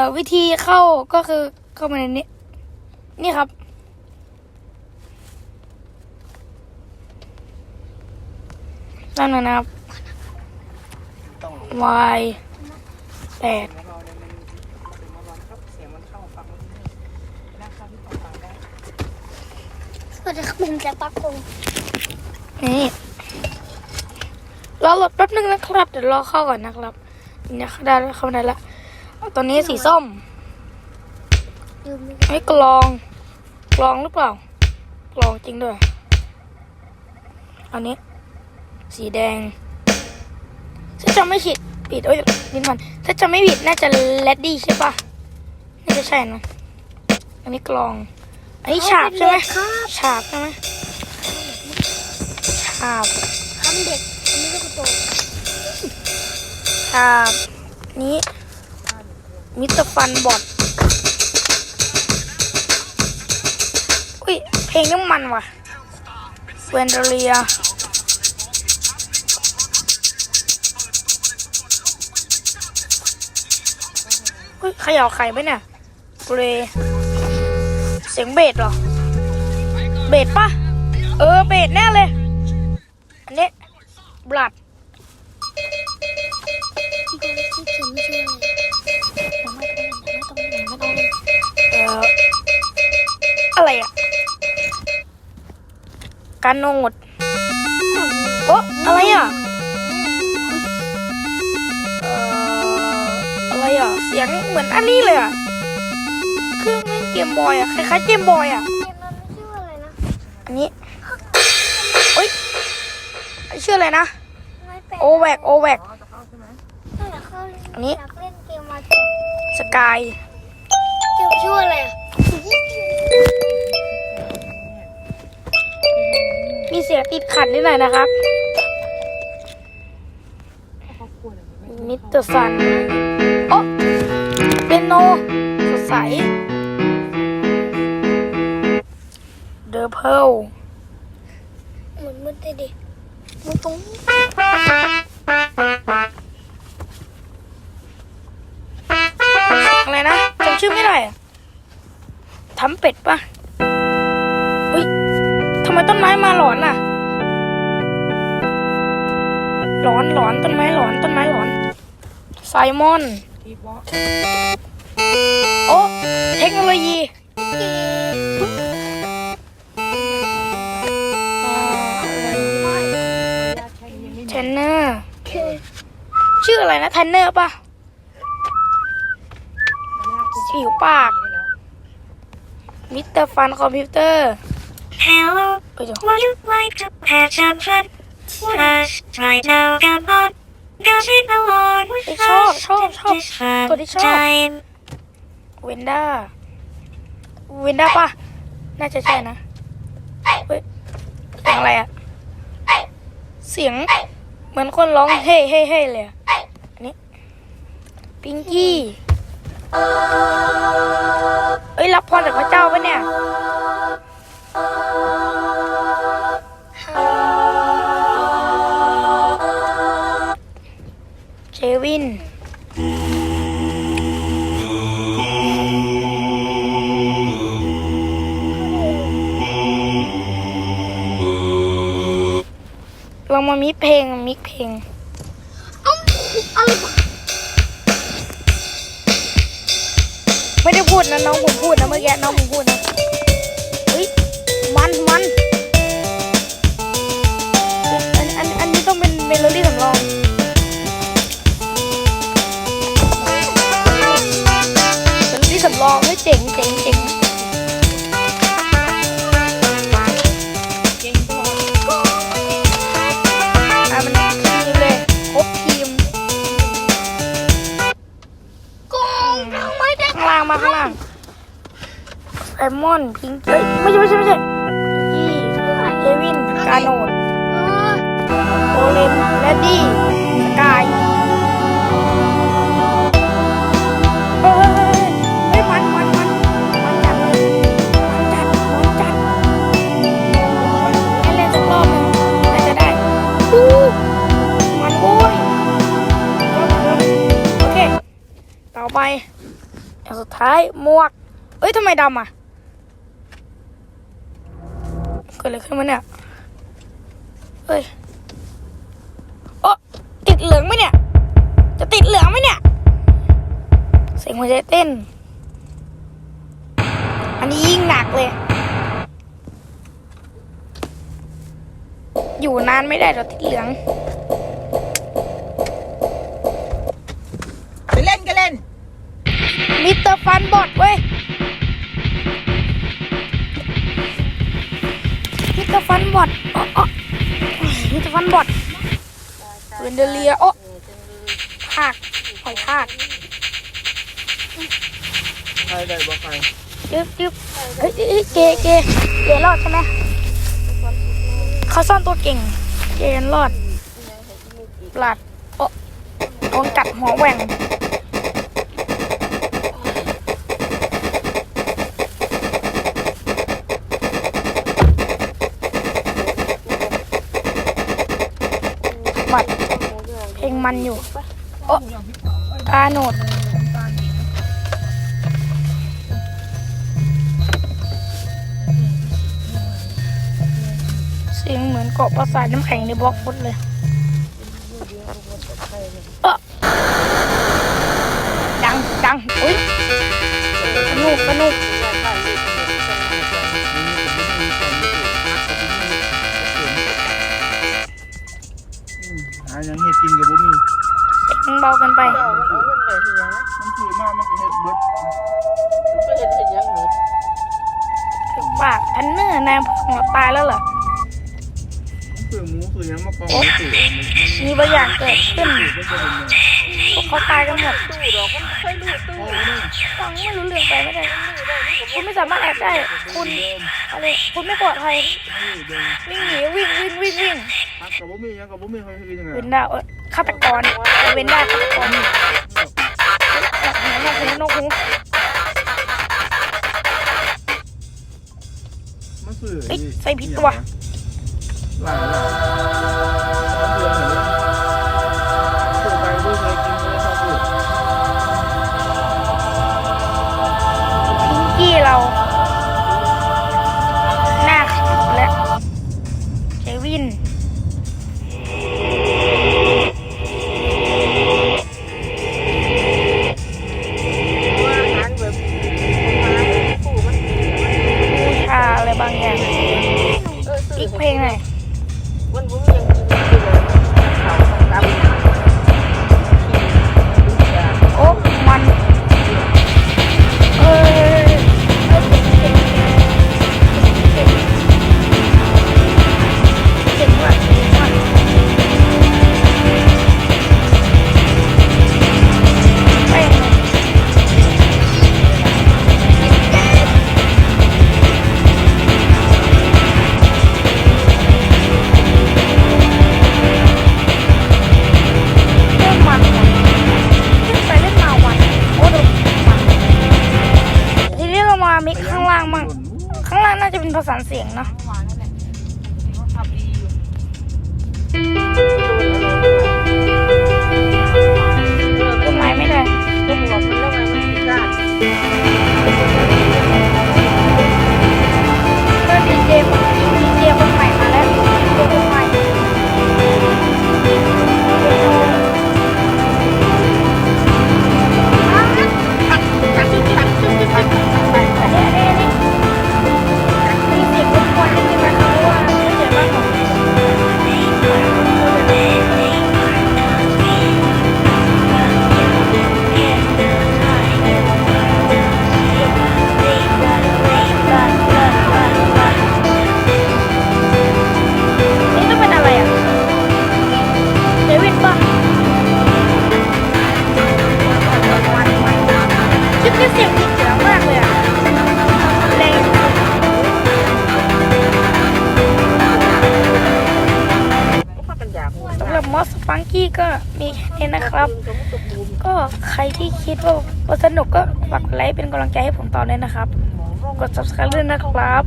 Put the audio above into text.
อ่อวิธีเข้าก็คือเข้ามาในนี้ นี่ครับนั่นนะนะครับต้อง y แปดของเราเนี่ยมันมันมาวันครับเสียงมันเข้าฟังไม่ได้นะครับที่ต้องฟังได้สวัสดีครับผมแจ็คปักคงนี่รอรถแป๊บนึงนะครับ เดี๋ยวรอเข้าก่อนนะครับ เนี่ยเข้าได้แล้วเข้าได้แล้ว ตอนนี้สีส้มลืมไม่ไอ้ยกลอง กลองหรือเปล่า กลองจริงด้วย อันนี้ สีแดง ถ้าจะไม่ผิดผิดโอ้ยนิดมัน ถ้าจะไม่ผิดน่าจะเลดดี้ใช่ปะน่าจะใช่นะอันนี้กลอง อันนี้ฉาบใช่ไหมฉาบใช่ไหมฉาบคำเด็กอันนี้ก็กระโตฉาบนี้ มิสเตอร์ฟันบอดอุ้ย เพลงนี้มันว่ะเวนเดเลียเฮ้ยขย่าไข่ไหมเนี่ยเบรเสียงเบสเหรอ เบสปะเออ เบสแน่เลย อันนี้บลัดที่เการโนดโอ้อะไรอะเอ่ออะไรอะ เสียงเหมือนอันนี้เลยอะ เครื่องเล่นเกมบอยอะ คล้ายๆเกมบอยอะเกมนั้นไม่ชื่ออะไรนะอันนี้เอ้ยชื่ออะไรนะไม่แปลกโอแวกโอแวกอ๋อจะเข้าใช่ไหมถ้าอยากเข้าอันนี้อยากเล่นเกมมาเกมสกายเกมชื่ออะไรอะ เสียงติดขัดนิดหน่อยนะครับครอบครัวเนี่ยมันไม่มิสเตอร์ซันโอ้เปียโนสดใสเดอร์เพลเหมือนมันแต่เด็กมันตรงอะไรนะจำชื่อไม่ได้อะทำเป็ดปะอุ้ยทำไมต้นไม้มาหลอนอะ หลอนหลอนต้นไม้หลอนต้นไม้หลอน ไซมอนที่บอสโอ้เทคโนโลยีอ่าอะไรญาติแค่นี้ยังไม่เทมีนเนอร์คือชื่ออะไรนะเทนเนอร์ปะผิวปาก มิสเตอร์ฟันคอมพิวเตอร์ Hello, เอ้ยเดี๋ยว would you like to patch up fun? Flash right now, come on. Gossip along with เอ้ยชอบ us. ชอบชอบ This fun ตัวที่ชอบ time. เวนด้า เวนด้าปะน่าจะใช่นะ เฮ้ยเสียงอะไรอะเสียงเหมือนคนร้องเฮ้เฮ้เฮ้เลยอะอันนี้ปิงกี้เอ้ย รับพรจากพระเจ้าปะเนี่ย เวินเรามามิกเพลงมิกเพลงไรวะไม่ได้พูดนะน้องผมพูดนะเมื่อกี้น้องผมพูดนะเฮ้ยมันมันอันอันอันนี้ต้องเป็นเมโลดี้ อนพิงเอ้ยไม่ใช่ไม่ใช่ไม่ใช่อีเอวินกาโนดโอเลนแลดดี้สกายเฮ้ยเฮ้ยมันมันมันมันจัดเลยมันจัดมันจัดให้เล่นสักรอบหนึงน่าจะได้อู้มันโว้ยโอเคต่อไปอย่างสุดท้ายหมวกเอ้ยทำไมดำอะ เกิดอะไรขึ้นมาเนี่ยเฮ้ยโอ้ติดเหลืองไหมเนี่ย จะติดเหลืองไหมเนี่ย เสียงหัวใจเต้น อันนี้ยิ่งหนักเลย อยู่นานไม่ได้เราติดเหลือง ไปเล่นก็เล่นมิสเตอร์ฟันบอดเว้ย บอดอ๋ออ๋อมิสเตอร์ฟันบอดเวนเดเลียโอ้ภาคหอยภาคใครได้บอกใครจึ๊บจึ๊บเฮ้ยเฮ้ยเกเกเกรอดใช่ไหมเขาซ่อนตัวเก่ง เกรอดปลัดโอ้โดนกัดหัวแหว่ง มัดเพลงมันอยู่โอ้ตาโหนดเสียงเหมือนเกาะประสาทน้ำแข็งในบล็อกฟุตเลยเออ อันเนอร์นายหัวตายแล้วเหรอมันคือหมูคือยังมากองไม่ตื่นมีบางอย่างเกิดขึ้นก็จะเป็นพวกเขาตายกันหมดโอ้นี่ฟังไม่รู้เรื่องไปไม่ได้ คุณไม่สามารถแอบได้ คุณอะไร คุณไม่ปลอดภัยนี่เดินวิ่งหนีวิ่งวิ่งวิ่งวิ่งพักกับบุมียังกับบุมีเขาคือยังไงเวนด้าเอ้ยฆาตกรเวนด้าฆาตกรหนักหูหนักหูนกหู เอ้ยใส่ผิดตัว หลายหลา เนาะ สียงมากเลยอะแรงสำหรับมอสฟังกี้ก็มีแค่นี้นะครับ ก็ใครที่คิดว่าสนุกก็ฝากไลค์เป็นกำลังใจให้ผมต่อเลยนะครับ กด subscribe ด้วยนะครับ